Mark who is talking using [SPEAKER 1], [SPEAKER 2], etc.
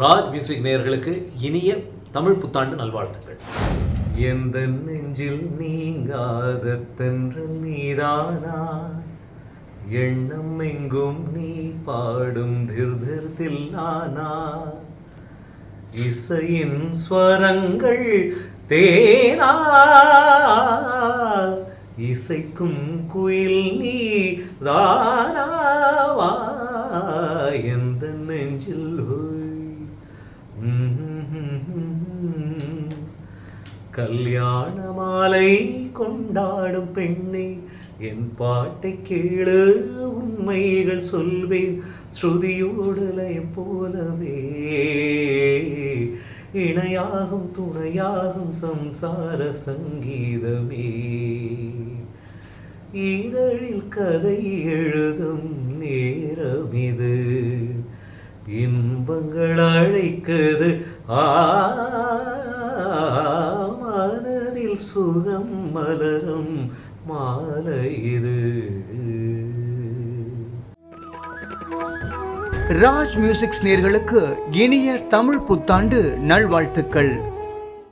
[SPEAKER 1] Raj music நேயர்களுக்கு இனிய தமிழ் புத்தாண்டு நல்வாழ்த்துக்கள். எந்த நெஞ்சில் நீங்காத தென்றல் நீதானா? எண்ணம் எங்கும் நீ பாடும் திர் தில்லானா? இசையின் ஸ்வரங்கள் தேனா? இசைக்கும் குயில் நீ தானாவா? எந்த நெஞ்சில் கல்யாண மாலை கொண்டாடும் பெண்ணை என் பாட்டை கேளு உண்மைகள் சொல்வேன் ஸ்ருதியோடு போலவே. இணையாகும் துணையாகும் சம்சார சங்கீதமே. இதழில் கதை எழுதும் நேரம் இது இன்பங்கள் அழைக்குது ஆ மனதில் சுகம் மலரும் மாலை இது.
[SPEAKER 2] ராஜ் மியூசிக்ஸ் நேர்களுக்கு இனிய தமிழ் புத்தாண்டு நல்வாழ்த்துக்கள்.